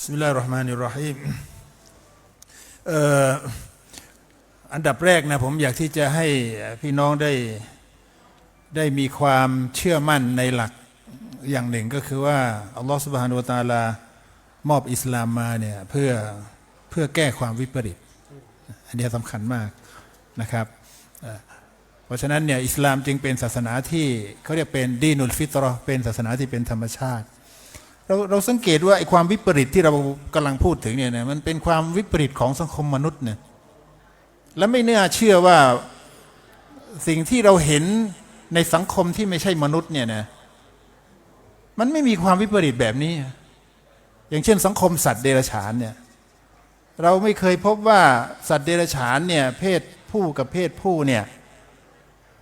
บิสมิลลาฮิรเราะห์มานิรเราะฮีมอันดับแรกนะผมอยากที่จะให้พี่น้องได้ได้มีความเชื่อมั่นในหลักอย่างหนึ่งก็คือว่าอัลลอฮฺสุบฮานุวะตาลามอบอิสลามมาเนี่ยเพื่อเพื่อแก้ความวิปริตอันนี้สำคัญมากนะครับเพราะฉะนั้นเนี่ยอิสลามจึงเป็นศาสนาที่เขาเรียกเป็นดีนุลฟิตรอเป็นศาสนาที่เป็นธรรมชาติ เราเราสังเกตว่าไอ้ความวิปริตที่เรากำลังพูดถึงเนี่ยนะมันเป็นความวิปริตของสังคมมนุษย์เนี่ยและไม่น่าเชื่อว่าสิ่งที่เราเห็นในสังคมที่ไม่ใช่มนุษย์เนี่ยนะมันไม่มีความวิปริตแบบนี้ อย่างเช่น สังคมสัตว์เดรัจฉานเนี่ยเราไม่เคยพบว่าสัตว์เดรัจฉานเนี่ยเพศผู้กับเพศผู้เนี่ย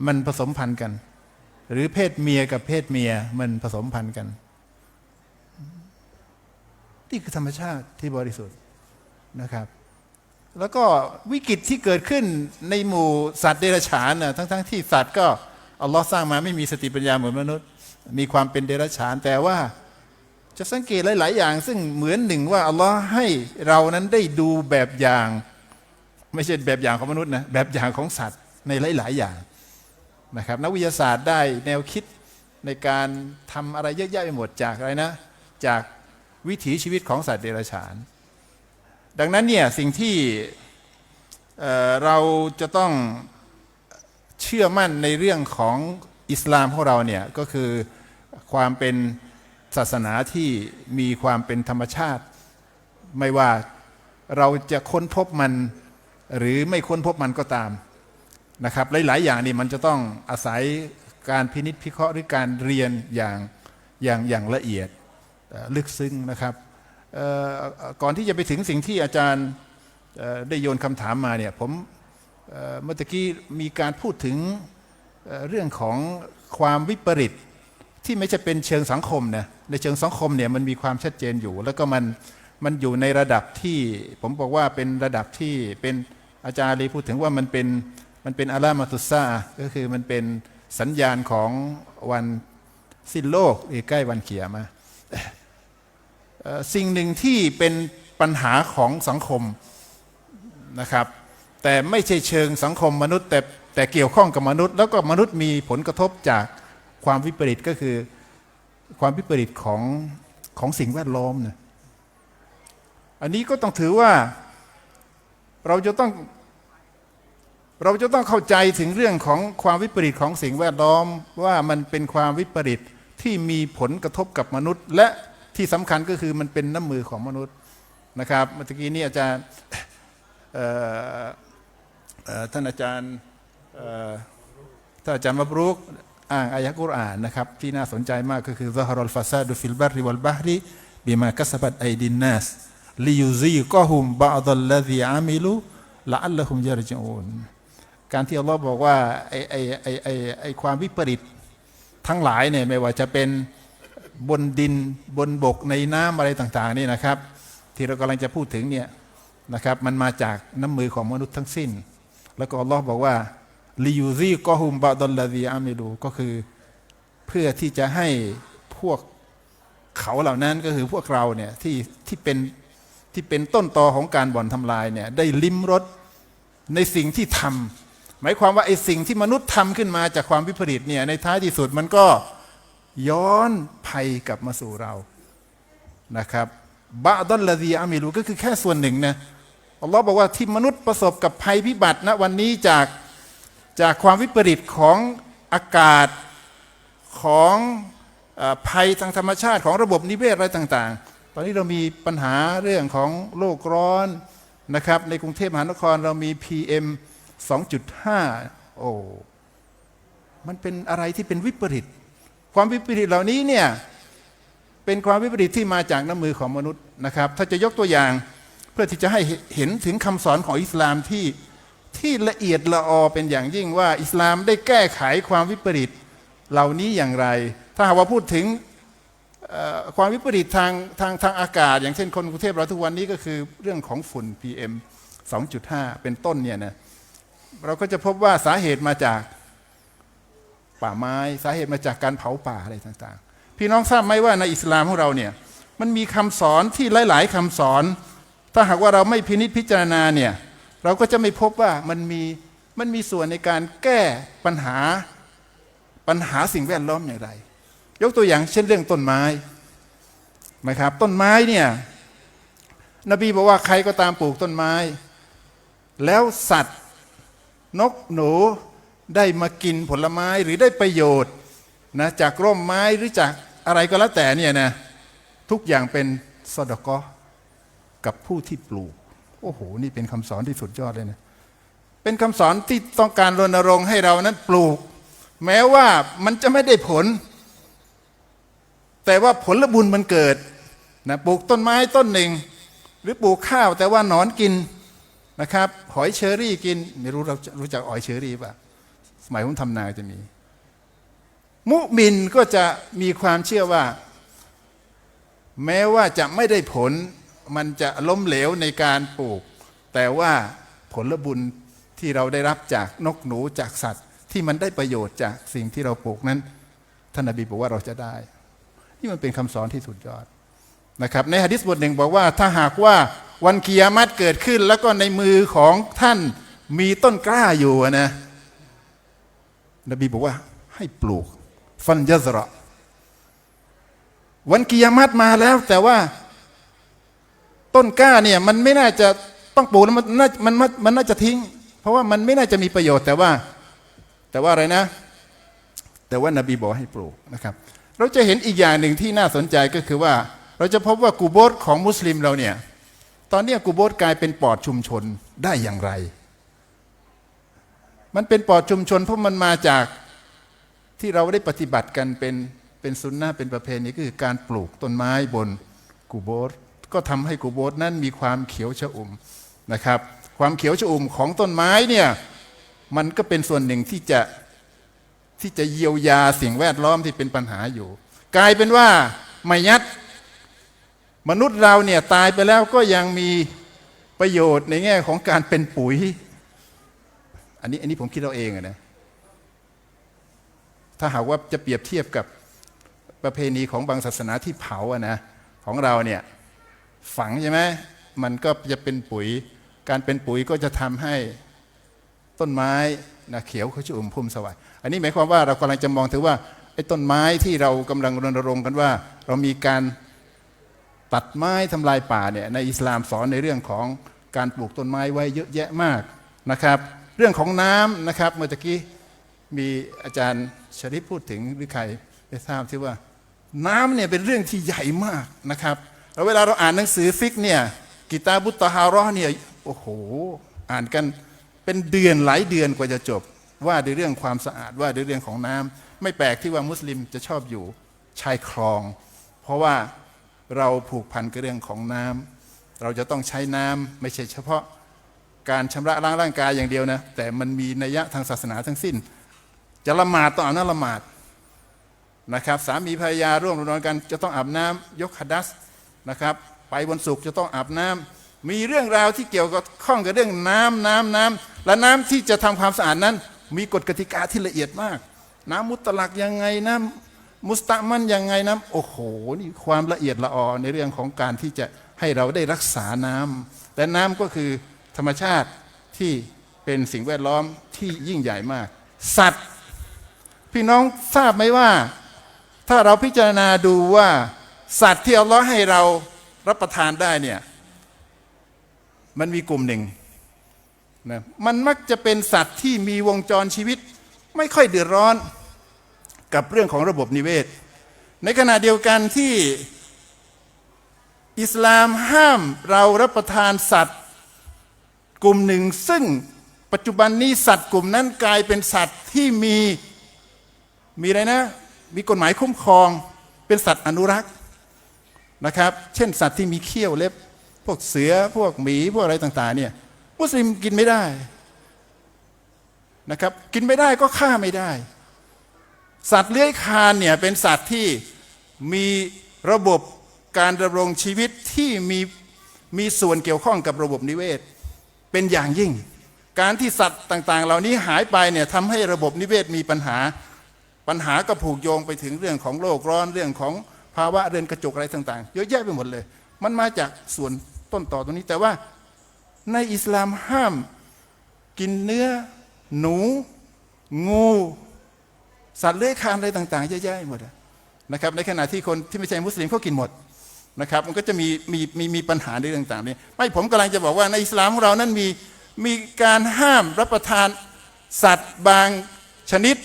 มันผสมพันธุ์กัน หรือเพศเมียกับเพศเมียมันผสมพันธุ์กัน นี่คือธรรมชาติที่บริสุทธิ์นะครับ แล้วก็วิกฤตที่เกิดขึ้นในหมู่สัตว์เดรัจฉานนะทั้งๆทที่สัตว์ก็อัลลอฮ์สร้างมาไม่มีสติปัญญาเหมือนมนุษย์ มีความเป็นเดรัจฉาน แต่ว่าจะสังเกตหลาย ๆ อย่าง ซึ่งเหมือนหนึ่งว่าอัลลอฮ์ให้เรานั้นได้ดูแบบอย่าง ไม่ใช่แบบอย่างของมนุษย์นะแบบอย่างของสัตว์ในหลาย ๆ อย่างนะครับนักวิทยาศาสตร์ได้แนวคิดในการทำอะไรเยอะแยะไปหมดจากอะไรนะ จาก วิถีชีวิตของสัตว์เดรัจฉาน ดังนั้นเนี่ยสิ่งที่เเราจะต้องเชื่อมั่นในเรื่องของอิสลามของเราเนี่ยก็คือความเป็นศาสนาที่มีความเป็นธรรมชาติ ไม่ว่าเราจะค้นพบมันหรือไม่ค้นพบมันก็ตามนะครับหลายๆอย่างนี่มันจะต้องอาศัยการพินิจพิเคราะห์หรือการเรียนอย่างอย่างอย่างละเอียด ลึกซึ้งนะครับก่อนที่จะไปถึงสิ่งที่อาจารย์ได้โยนคำถามมาเนี่ยผมเมื่อกี้มีการพูดถึงเรื่องของความวิปริตที่ไม่ใช่เป็นเชิงสังคมนะในเชิงสังคมเนี่ยมันมีความชัดเจนอยู่ แล้วก็มันมันอยู่ในระดับที่ผมบอกว่าเป็นระดับที่เป็นอาจารย์เลยพูดถึงว่ามันเป็นมันเป็นอารามาตุซาก็คือมันเป็นสัญญาณของวันสิ้นโลกหรือใกล้วันเกียมา สิ่งหนึ่งที่เป็นปัญหาของสังคมนะครับ แต่ไม่ใช่เชิงสังคมมนุษย์ แต่แต่เกี่ยวข้องกับมนุษย์ แล้วก็มนุษย์มีผลกระทบจากความวิปริตก็คือความวิปริตของของสิ่งแวดล้อมเนี่ยอันนี้ก็ต้องถือว่าเราจะต้องเราจะต้องเข้าใจถึงเรื่องของความวิปริตของสิ่งแวดล้อมว่ามันเป็นความวิปริตที่มีผลกระทบกับมนุษย์ และ ที่สำคัญก็คือมันเป็นน้ำมือของมนุษย์นะครับเมื่อกี้นี้อาจารย์ท่านอาจารย์ท่านอาจารย์มับรุกอ้างอายะกุรอานนะครับที่น่าสนใจมากก็คือซาฮารอลฟาซาดุฟิลบาริวัลบาฮริบิมากัสบัดไอดินนัสลิยูซีก็ฮุมบาดัลลซีอามิลูละอัลละฮุมยารจูนการที่อัลลอฮ์บอกว่าไอไอไอไอไอความวิปริตทั้งหลายเนี่ยไม่ว่าจะเป็น บนดินบนบกในน้ำอะไรต่างๆนี่นะครับ ที่เรากำลังจะพูดถึงเนี่ยนะครับมันมาจากน้ำมือของมนุษย์ทั้งสิ้น แล้วก็อัลลอฮ์บอกว่าลิยูซีกอฮุมบะดอลลาดีอามิลูก็คือเพื่อที่จะให้พวกเขาเหล่านั้นก็คือพวกเราเนี่ยที่ที่เป็นที่เป็นต้นตอของการบ่อนทำลายเนี่ยได้ลิ้มรสในสิ่งที่ทำหมายความว่าไอ้สิ่งที่มนุษย์ทำขึ้นมาจากความวิปริตเนี่ยในท้ายที่สุดมันก็ ย้อนภัยกลับมาสู่เรานะครับบะดอลลาดีอามิลูก็คือแค่ส่วนหนึ่งนะอัลลอฮ์บอกว่าที่มนุษย์ประสบกับภัยพิบัติณวันนี้จากจากความวิปริตของอากาศของอภัยทางธรรมชาติของระบบนิเวศอะไรต่างๆ ตอนนี้เรามีปัญหาเรื่องของโลกร้อนนะครับในกรุงเทพมหานครเรามี PM 2.5 โอ้ มันเป็นอะไรที่เป็นวิปริต ความวิปริตเหล่านี้เนี่ยเป็นความวิปริตที่มาจากน้ำมือของมนุษย์นะครับ ถ้าจะยกตัวอย่างเพื่อที่จะให้เห็นถึงคำสอนของอิสลามที่ที่ละเอียดละออเป็นอย่างยิ่งว่าอิสลามได้แก้ไขความวิปริตเหล่านี้อย่างไร ถ้าหากว่าพูดถึงความวิปริตทางทางทางอากาศ อย่างเช่นคนกรุงเทพเราทุกวันนี้ก็คือเรื่องของฝุ่น PM 2.5 เป็นต้นเนี่ยนะเราก็จะพบว่าสาเหตุมาจาก ป่าไม้สาเหตุมาจากการเผาป่าอะไรต่างๆ พี่น้องทราบไหมว่าในอิสลามของเราเนี่ยมันมีคำสอนที่หลาย ๆคำสอน ถ้าหากว่าเราไม่พินิจพิจารณาเนี่ยเราก็จะไม่พบว่ามันมีมันมีส่วนในการแก้ปัญหาปัญหาสิ่งแวดล้อมอย่างไร ยกตัวอย่างเช่นเรื่องต้นไม้นะครับต้นไม้เนี่ยนบีบอกว่าใครก็ตามปลูกต้นไม้ แล้วสัตว์ นกหนู ได้มากินผลไม้หรือได้ประโยชน์นะจากร่มไม้หรือจากอะไรก็แล้วแต่เนี่ยนะทุกอย่างเป็นสดกอกับผู้ที่ปลูก โอ้โห นี่เป็นคำสอนที่สุดยอดเลยนะเป็นคำสอนที่ต้องการรณรงค์ให้เรานั้นปลูก แม้ว่ามันจะไม่ได้ผล แต่ว่าผลบุญมันเกิดนะปลูกต้นไม้ต้นหนึ่ง หรือปลูกข้าวแต่ว่านอนกินนะครับ หอยเชอรี่กิน ไม่รู้เรารู้จักหอยเชอรี่ป่ะ สมัยผมทำนาจะมี มุมินก็จะมีความเชื่อว่า แม้ว่าจะไม่ได้ผลมันจะล้มเหลวในการปลูก แต่ว่าผลบุญที่เราได้รับจากนกหนูจากสัตว์ ที่มันได้ประโยชน์จากสิ่งที่เราปลูกนั้นท่านนบีบอกว่าเราจะได้ นี่มันเป็นคำสอนที่สุดยอดนะครับ ในหะดิษบทหนึ่งบอกว่า ถ้าหากว่าวันกิยามัตเกิดขึ้น แล้วก็ในมือของท่านมีต้นกล้าอยู่นะ นบีบอกว่าให้ปลูก ฟันยะซระวันกิยามัตมาแล้ว แต่ว่า ต้นกล้าเนี่ย มันไม่น่าจะต้องปลูกแล้วมันน่ามันมันมันน่าจะทิ้ง เพราะว่ามันไม่น่าจะมีประโยชน์ แต่ว่า แต่ว่าอะไรนะ แต่ว่านบีบอกให้ปลูกนะครับ เราจะเห็นอีกอย่างหนึ่งที่น่าสนใจก็คือว่า เราจะพบว่ากูโบสของมุสลิมเราเนี่ย ตอนนี้กูโบสกลายเป็นปอดชุมชนได้อย่างไร มันเป็นปอดชุมชนเพราะมันมาจากที่เราได้ปฏิบัติกันเป็นเป็นสุนนะเป็นประเพณีก็คือการปลูกต้นไม้บนกูโบสก็ทำให้กูโบสนั้นมีความเขียวชอุ่มนะครับ ความเขียวชอุ่มของต้นไม้เนี่ยมันก็เป็นส่วนหนึ่งที่จะที่จะเยียวยาสิ่งแวดล้อมที่เป็นปัญหาอยู่ กลายเป็นว่าไมยัดมนุษย์เราเนี่ยตายไปแล้วก็ยังมีประโยชน์ในแง่ของการเป็นปุ๋ย อันนี้อันนี้ผมคิดเอาเองอะนะถ้าหากว่าจะเปรียบเทียบกับประเพณีของบางศาสนาที่เผาอะนะของเราเนี่ยฝังใช่ไหมมันก็จะเป็นปุ๋ย การเป็นปุ๋ยก็จะทำให้ต้นไม้นะเขียวเขาชุ่มพุ่มสวัยอันนี้หมายความว่าเรากำลังจะมองถึงว่าไอ้ต้นไม้ที่เรากำลังรณรงค์กันว่า เรามีการตัดไม้ทำลายป่าเนี่ยในอิสลามสอนในเรื่องของการปลูกต้นไม้ไว้เยอะแยะมากนะครับ เรื่องของน้ำนะครับ เมื่อกี้มีอาจารย์ชริพูดถึงหรือใครได้ทราบที่ว่า น้ำเนี่ยเป็นเรื่องที่ใหญ่มากนะครับแล้วเวลาเราอ่านหนังสือฟิกเนี่ยกิตาบุตตฮารอเนี่ยโอ้โห อ่านกันเป็นเดือนหลายเดือนกว่าจะจบ ว่าด้วยเรื่องความสะอาดว่าด้วยเรื่องของน้ำไม่แปลกที่ว่ามุสลิมจะชอบอยู่ชายคลอง เพราะว่าเราผูกพันกับเรื่องของน้ำเราจะต้องใช้น้ำไม่ใช่เฉพาะ การชำระล้างร่างกายอย่างเดียวนะแต่มันมีนัยยะทางศาสนาทั้งสิ้น จะละหมาดต้องอาบน้ำละหมาดนะครับสามีภรรยาร่วมนอนกัน จะต้องอาบน้ำยกฮัดัสนะครับ ไปบนสุกร์จะต้องอาบน้ำมีเรื่องราวที่เกี่ยวกับข้องกับเรื่องน้ำน้ำน้ำและน้ำที่จะทำความสะอาดนั้น มีกฎกติกาที่ละเอียดมาก น้ำมุตลักยังไงน้ำมุสตะมันยังไงน้ำโอ้โหนี่ความละเอียดละออในเรื่องของการที่จะให้เราได้รักษาน้ำแต่น้ำก็คือ ธรรมชาติที่เป็นสิ่งแวดล้อมที่ยิ่งใหญ่มาก สัตว์ พี่น้องทราบไหมว่า ถ้าเราพิจารณาดูว่า สัตว์ที่อัลลอฮ์ให้เรารับประทานได้เนี่ยมันมีกลุ่มหนึ่งนะมันมักจะเป็นสัตว์ที่มีวงจรชีวิต ไม่ค่อยเดือดร้อนกับเรื่องของระบบนิเวศ ในขณะเดียวกันที่อิสลามห้ามเรารับประทานสัตว์ กลุ่มหนึ่ง ซึ่งปัจจุบันนี้สัตว์กลุ่มนั้นกลายเป็นสัตว์ที่มีมีอะไรนะ มีกฎหมายคุ้มครองเป็นสัตว์อนุรักษ์นะครับ เช่นสัตว์ที่มีเขี้ยวเล็บ พวกเสือพวกหมีพวกอะไรต่างๆเนี่ยมุสลิมกินไม่ได้นะครับกินไม่ได้ก็ฆ่าไม่ได้ สัตว์เลื้อยคลานเนี่ยเป็นสัตว์ที่มีระบบการดำรงชีวิตที่มีมีส่วนเกี่ยวข้องกับระบบนิเวศ เป็นอย่างยิ่ง การที่สัตว์ต่างๆ เหล่านี้หายไปเนี่ยทำให้ระบบนิเวศมีปัญหา ปัญหาก็ผูกโยงไปถึงเรื่องของโลกร้อนเรื่องของภาวะเรือนกระจกอะไรต่างๆ เยอะแยะไปหมดเลย มันมาจากส่วนต้นต่อตรงนี้ แต่ว่าในอิสลามห้ามกินเนื้อ หนู งู สัตว์เลื้อยคลานอะไรต่าง ๆ เยอะแยะหมดนะครับในขณะที่คนที่ไม่ใช่มุสลิมเขากินหมด นะครับ มันก็จะมีมีมีมีปัญหาในเรื่องต่างๆนี้ไม่ผมกำลังจะบอกว่าในอิสลามของเรานั้นมีมีการห้ามรับประทานสัตว์บางชนิด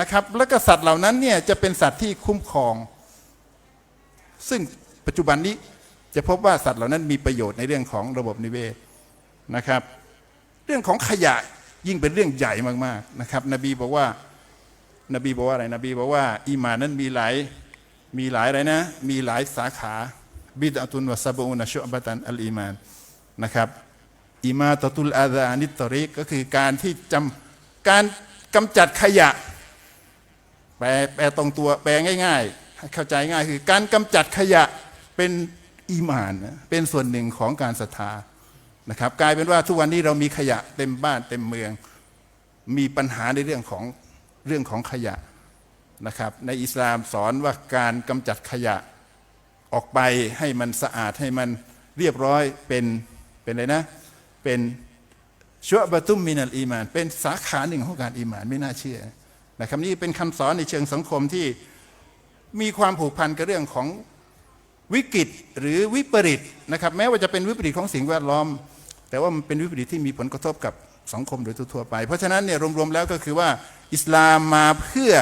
นะครับ แล้วก็สัตว์เหล่านั้นเนี่ยจะเป็นสัตว์ที่คุ้มครอง ซึ่งปัจจุบันนี้จะพบว่าสัตว์เหล่านั้นมีประโยชน์ในเรื่องของระบบนิเวศนะครับ เรื่องของขยะยิ่งเป็นเรื่องใหญ่มากๆนะครับ นบีบอกว่านบีบอกว่าอะไรนบีบอกว่า อีหมานั้นมีหลายมีหลายอะไรนะ มีหลายสาขา บิดอะตุนวะซาบูนชุอบะตันอัลอีมานนะครับอิมาตตุลอาดานิตริกก็คือการที่จำการกำจัดขยะ แปลแปลตรงตัวแปลง่ายๆให้เข้าใจง่ายคือการกำจัดขยะเป็นอีมานนะเป็นส่วนหนึ่งของการศรัทธานะครับ กลายเป็นว่าทุกวันนี้เรามีขยะเต็มบ้านเต็มเมือง มีปัญหาในเรื่องของเรื่องของขยะนะครับ ในอิสลามสอนว่าการกำจัดขยะ ออกไปให้มันสะอาดให้มันเรียบร้อยเป็นเป็นอะไรนะ เป็นชัวบะตุมมินัลอีมาน เป็นสาขาหนึ่งของการอีมานไม่น่าเชื่อนะครับนี่เป็นคำสอนในเชิงสังคมที่มีความผูกพันกับเรื่องของวิกฤตหรือวิปริตนะครับ แม้ว่าจะเป็นวิปริตของสิ่งแวดล้อม แต่ว่ามันเป็นวิปริตที่มีผลกระทบกับสังคมโดยทั่วไป เพราะฉะนั้นเนี่ยรวมๆแล้วก็คือว่าอิสลามมาเพื่อ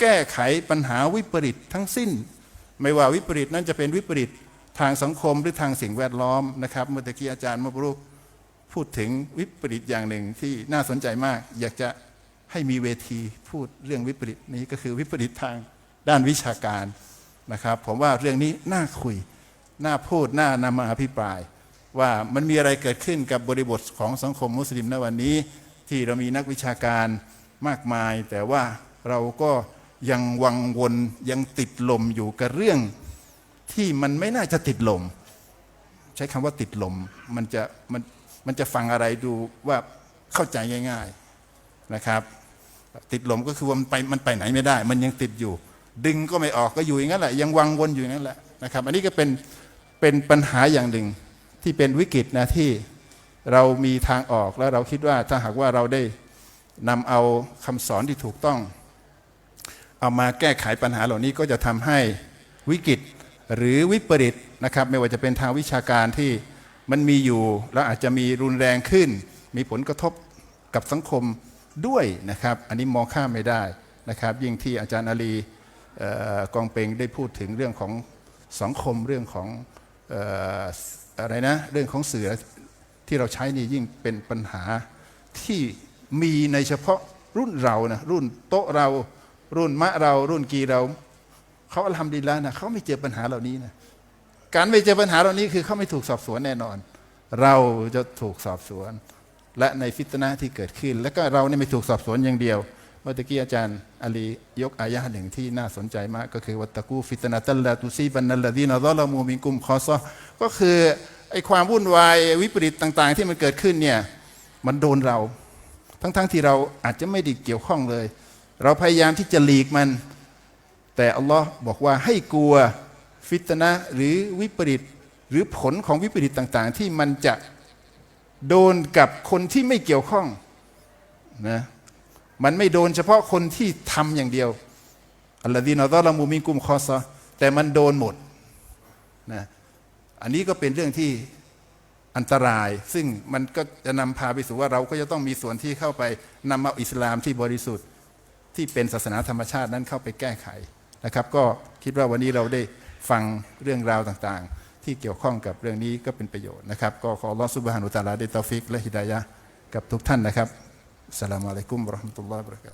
แก้ไขปัญหาวิปริตทั้งสิ้น ไม่ว่าวิปริตนั้นจะเป็นวิปริตทางสังคมหรือทางสิ่งแวดล้อมนะครับ เมื่อตะกี้อาจารย์มบรุกพูดถึงวิปริตอย่างหนึ่งที่น่าสนใจมาก อยากจะให้มีเวทีพูดเรื่องวิปริตนี้ก็คือวิปริตทางด้านวิชาการนะครับ ผมว่าเรื่องนี้น่าคุย น่าพูดน่านำมาอภิปราย ว่ามันมีอะไรเกิดขึ้นกับบริบทของสังคมมุสลิมในวันนี้ ที่เรามีนักวิชาการมากมาย แต่ว่าเราก็ ยังวังวนยังติดลมอยู่กับเรื่องที่มันไม่น่าจะติดลม ใช้คำว่าติดลมมันจะมันมันจะฟังอะไรดูว่าเข้าใจง่าย ๆนะครับ ติดลมก็คือว่ามันไปมันไปไหนไม่ได้ มันยังติดอยู่ ดึงก็ไม่ออกก็อยู่อย่างนั้นแหละ ยังวังวนอยู่อย่างนั้นแหละนะครับ อันนี้ก็เป็นเป็นปัญหาอย่างหนึ่งที่เป็นวิกฤตนะที่เรามีทางออกแล้วเราคิดว่าถ้าหากว่าเราได้นำเอาคำสอนที่ถูกต้อง เอามาแก้ไขปัญหาเหล่านี้ก็จะทำให้วิกฤตหรือวิปริตนะครับ ไม่ว่าจะเป็นทางวิชาการที่มันมีอยู่แล้วอาจจะมีรุนแรงขึ้น มีผลกระทบกับสังคมด้วยนะครับ อันนี้มองข้ามไม่ได้นะครับ ยิ่งที่อาจารย์อาลีออกองเปงได้พูดถึงเรื่องของสังคมเรื่องของเอ่ออะไรนะเรื่องของสื่อที่เราใช้นี่ยิ่งเป็นปัญหาที่มีในเฉพาะรุ่นเรานะรุ่นโต๊ะเรา รุ่นมะเรารุ่นกีเราเขาอัลฮัมดุลิลละห์นะเขาไม่เจอปัญหาเหล่านี้นะการไม่เจอปัญหาเหล่านี้คือเขาไม่ถูกสอบสวนแน่นอน เราจะถูกสอบสวน และในฟิตนะที่เกิดขึ้น แล้วก็เราเนี่ยไม่ถูกสอบสวนอย่างเดียวเมื่อตะกี้อาจารย์อาลียกอายะหนึ่งที่น่าสนใจมาก ก็คือวัตตะกูฟิตนะตัลลาตุซีบันนัลลดีนะซอลามูมินกุมคอซอก็คือไอ้ความวุ่นวายวิปริตต่าง ๆ ที่มันเกิดขึ้นเนี่ยมันโดนเรา ทั้งๆที่เราอาจจะไม่ได้เกี่ยวข้องเลย เราพยายามที่จะหลีกมัน แต่อัลลอฮ์บอกว่าให้กลัวฟิตนะหรือวิปริตหรือผลของวิปริตต่าง ๆ ที่มันจะโดนกับคนที่ไม่เกี่ยวข้องนะมันไม่โดนเฉพาะคนที่ทำอย่างเดียวอัลลอฮีนอัลลอฮ์มูมิกุมคอซะแต่มันโดนหมดนะอันนี้ก็เป็นเรื่องที่อันตราย ซึ่งมันก็จะนำพาไปสู่ว่าเราก็จะต้องมีส่วนที่เข้าไปนำเอาอิสลามที่บริสุทธิ์ ที่เป็นศาสนาธรรมชาตินั้นเข้าไปแก้ไขนะครับ ก็คิดว่าวันนี้เราได้ฟังเรื่องราวต่างๆ ที่เกี่ยวข้องกับเรื่องนี้ก็เป็นประโยชน์นะครับ ก็ขอรอสุบฮานุตาลาได้ตอฟิกและฮิดายะกับทุกท่านนะครับอัสลามอะลัยกุมรอห์มตุลลอฮ์บรักา